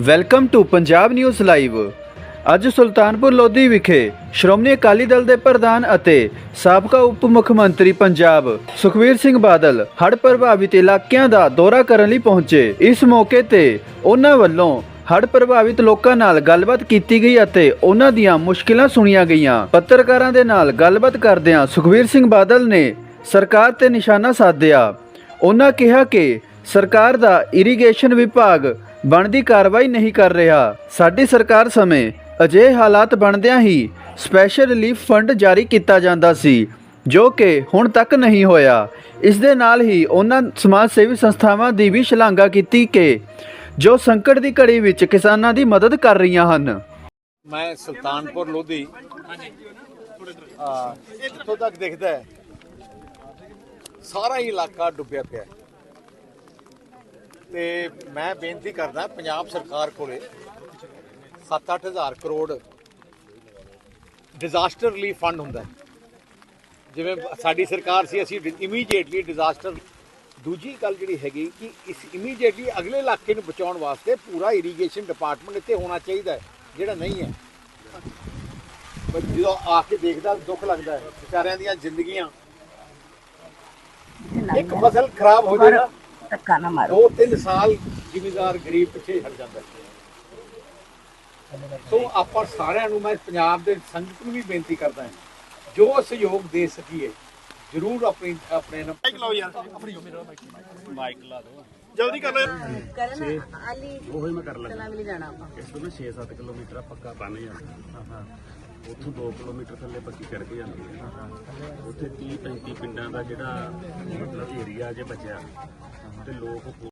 Welcome to Punjab news live ਅੱਜ ਸੁਲਤਾਨਪੁਰ ਲੋਧੀ ਵਿਖੇ ਸ਼੍ਰੋਮਣੀ ਅਕਾਲੀ ਦਲ ਦੇ ਪ੍ਰਧਾਨ ਅਤੇ ਸਾਬਕਾ ਉਪ ਮੁੱਖ ਮੰਤਰੀ ਪੰਜਾਬ ਸੁਖਵੀਰ ਸਿੰਘ ਬਾਦਲ ਹੜ੍ਹ ਪ੍ਰਭਾਵਿਤ ਇਲਾਕਿਆਂ ਦਾ ਦੌਰਾ ਕਰਨ ਲਈ ਪਹੁੰਚੇ। ਇਸ ਮੌਕੇ ਤੇ ਉਹਨਾਂ ਵੱਲੋਂ ਹੜ੍ਹ ਪ੍ਰਭਾਵਿਤ ਲੋਕਾਂ ਨਾਲ ਗੱਲਬਾਤ ਕੀਤੀ ਗਈ ਅਤੇ ਉਹਨਾਂ ਦੀਆਂ ਮੁਸ਼ਕਿਲਾਂ ਸੁਣੀਆਂ ਗਈਆਂ। ਪੱਤਰਕਾਰਾਂ ਦੇ ਨਾਲ ਗੱਲਬਾਤ ਕਰਦਿਆਂ ਸੁਖਵੀਰ ਸਿੰਘ ਬਾਦਲ ਨੇ ਸਰਕਾਰ ਤੇ ਨਿਸ਼ਾਨਾ ਸਾਧਿਆ। ਉਹਨਾਂ ਕਿਹਾ ਕਿ ਸਰਕਾਰ ਦਾ ਇਰੀਗੇਸ਼ਨ ਵਿਭਾਗ ਬਣਦੀ ਕਾਰਵਾਈ ਨਹੀਂ ਕਰ ਰਿਹਾ। ਸਾਡੀ ਸਰਕਾਰ ਸਮੇਂ ਅਜਿਹੇ ਹਾਲਾਤ ਬਣਦਿਆਂ ਹੀ ਸਪੈਸ਼ਲ ਰਿਲੀਫ ਫੰਡ ਜਾਰੀ ਕੀਤਾ ਜਾਂਦਾ ਸੀ, ਜੋ ਕਿ ਹੁਣ ਤੱਕ ਨਹੀਂ ਹੋਇਆ। ਇਸ ਦੇ ਨਾਲ ਹੀ ਉਹਨਾਂ ਸਮਾਜ ਸੇਵੀ ਸੰਸਥਾਵਾਂ ਦੀ ਵੀ ਸ਼ਲਾਘਾ ਕੀਤੀ ਕਿ ਜੋ ਸੰਕਟ ਦੀ ਘੜੀ ਵਿੱਚ ਕਿਸਾਨਾਂ ਦੀ ਮਦਦ ਕਰ ਰਹੀਆਂ ਹਨ। ਮੈਂ ਸੁਲਤਾਨਪੁਰ ਲੋਧੀ ਇੱਥੋਂ ਤੱਕ ਦਿਖਦਾ ਹੈ, ਸਾਰਾ ਇਲਾਕਾ ਡੁੱਬਿਆ ਪਿਆ ਹੈ। ਤੇ ਮੈਂ ਬੇਨਤੀ ਕਰਦਾ ਪੰਜਾਬ ਸਰਕਾਰ ਕੋਲੇ 7-8000 ਕਰੋੜ ਡਿਜ਼ਾਸਟਰ ਰਿਲੀਫ ਫੰਡ ਹੁੰਦਾ ਜਿਵੇਂ ਸਾਡੀ ਸਰਕਾਰ ਸੀ, ਅਸੀਂ ਇਮੀਡੀਏਟਲੀ ਡਿਜ਼ਾਸਟਰ ਦੂਜੀ ਗੱਲ ਜਿਹੜੀ ਹੈਗੀ ਕਿ ਇਸ ਇਮੀਡੀਏਟਲੀ ਅਗਲੇ ਇਲਾਕੇ ਨੂੰ ਬਚਾਉਣ ਵਾਸਤੇ ਪੂਰਾ ਇਰੀਗੇਸ਼ਨ ਡਿਪਾਰਟਮੈਂਟ ਇੱਥੇ ਹੋਣਾ ਚਾਹੀਦਾ ਹੈ, ਜਿਹੜਾ ਨਹੀਂ ਹੈ। ਜਦੋਂ ਆ ਕੇ ਦੇਖਦਾ, ਦੁੱਖ ਲੱਗਦਾ ਹੈ, ਵਿਚਾਰਿਆਂ ਦੀਆਂ ਜ਼ਿੰਦਗੀਆਂ। ਇੱਕ ਫਸਲ ਖਰਾਬ ਹੋ ਜਾਏ ਧੱਕਾ ਨਾ ਮਾਰੋ। ਦੋ ਤਿੰਨ ਸਾਲ ਜ਼ਿਮੀਦਾਰ ਗਰੀਬ ਪਿੱਛੇ ਹਟ ਜਾਂਦਾ ਹੈ। ਸੋ ਆਪਾਂ ਸਾਰਿਆਂ ਨੂੰ ਮੈਂ ਪੰਜਾਬ ਦੇ ਸੰਗਤ ਨੂੰ ਵੀ ਬੇਨਤੀ ਕਰਦਾ ਹਾਂ ਜੋ ਸਹਿਯੋਗ ਦੇ ਸਕੀਏ ਜ਼ਰੂਰ ਆਪਣੀ ਆਪਣੇ ਨਾਲ ਕਰਨ ਆਲੀ ਉਹੀ ਮੈਂ ਕਰ ਲੱਗਾ ਵੀ ਜਾਣਾ ਆਪਾਂ। ਇਸ ਤੋਂ ਨਾ 6-7 ਕਿਲੋਮੀਟਰ ਆ ਪੱਕਾ ਬਣ ਜਾਂਦਾ ਉੱਥੋਂ 2 ਕਿਲੋਮੀਟਰ ਥੱਲੇ ਪੱਕੀ ਸੜਕ ਜਾਂਦੀ ਹੈ ਉੱਥੇ 30-35 ਪਿੰਡਾਂ ਦਾ ਜਿਹੜਾ ਮਤਲਬ ਏਰੀਆ ਜੇ ਬਚਿਆ, ਤੇ ਲੋਕ